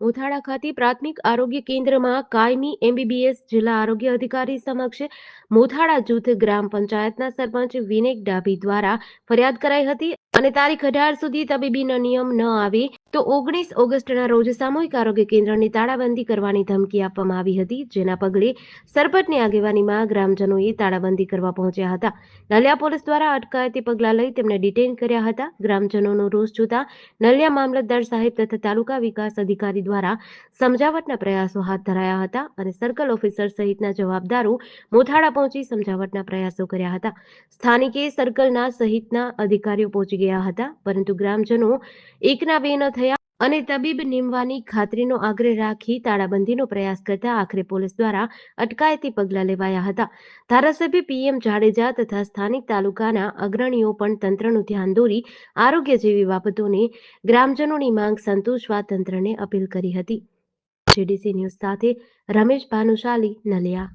મોથાળા ખાતે પ્રાથમિક આરોગ્ય કેન્દ્રમાં કાયમી એમબીબીએસ જિલ્લા આરોગ્ય અધિકારી સમક્ષ મોથાળા જૂથ ગ્રામ પંચાયતના સરપંચ વિનેક ડાભી દ્વારા ફરિયાદ કરાઈ હતી અને તારીખ અઢાર સુધી તબીબીનો નિયમ ન આવે તો ઓગણીસ ઓગસ્ટના રોજ સામૂહિક આરોગ્ય કેન્દ્રની તાળાબંધી કરવાની ધમકી આપવામાં આવી હતી, જેના પગલે સરપટની આગેવાનીમાં ગ્રામજનોએ તાળાબંધી કરવા પહોંચ્યા હતા. નલિયા પોલીસ દ્વારા અટકાયતી પગલાં લઈ તેમને ડિટેન કર્યા હતા. ગ્રામજનોનો રોષ જોતા નલિયા મામલતદાર સાહેબ તથા તાલુકા વિકાસ અધિકારી દ્વારા સમજાવટના પ્રયાસો હાથ ધરાયા હતા અને સર્કલ ઓફિસર સહિતના જવાબદારો મોથાળા પહોંચી સમજાવટના પ્રયાસો કર્યા હતા. સ્થાનિકે સર્કલના સહિતના અધિકારીઓ પહોંચી ગયા હતા, પરંતુ ગ્રામજનો એકના બે ન થયા અને તબીબ નીમવાની ખાતરીનો આગ્રહ રાખી તાળાબંધીનો પ્રયાસ કરતા આખરે પોલીસ દ્વારા અટકાયતી પગલાં લેવાયા હતા. ધારાસભ્ય પીએમ જાડેજા તથા સ્થાનિક તાલુકાના અગ્રણીઓ પણ તંત્રનું ધ્યાન દોરી આરોગ્ય જેવી બાબતોને ગ્રામજનોની માંગ સંતોષવા તંત્રને અપીલ કરી હતી. જીડીસી ન્યૂઝ સાથે રમેશ ભાનુશાલી નલિયા.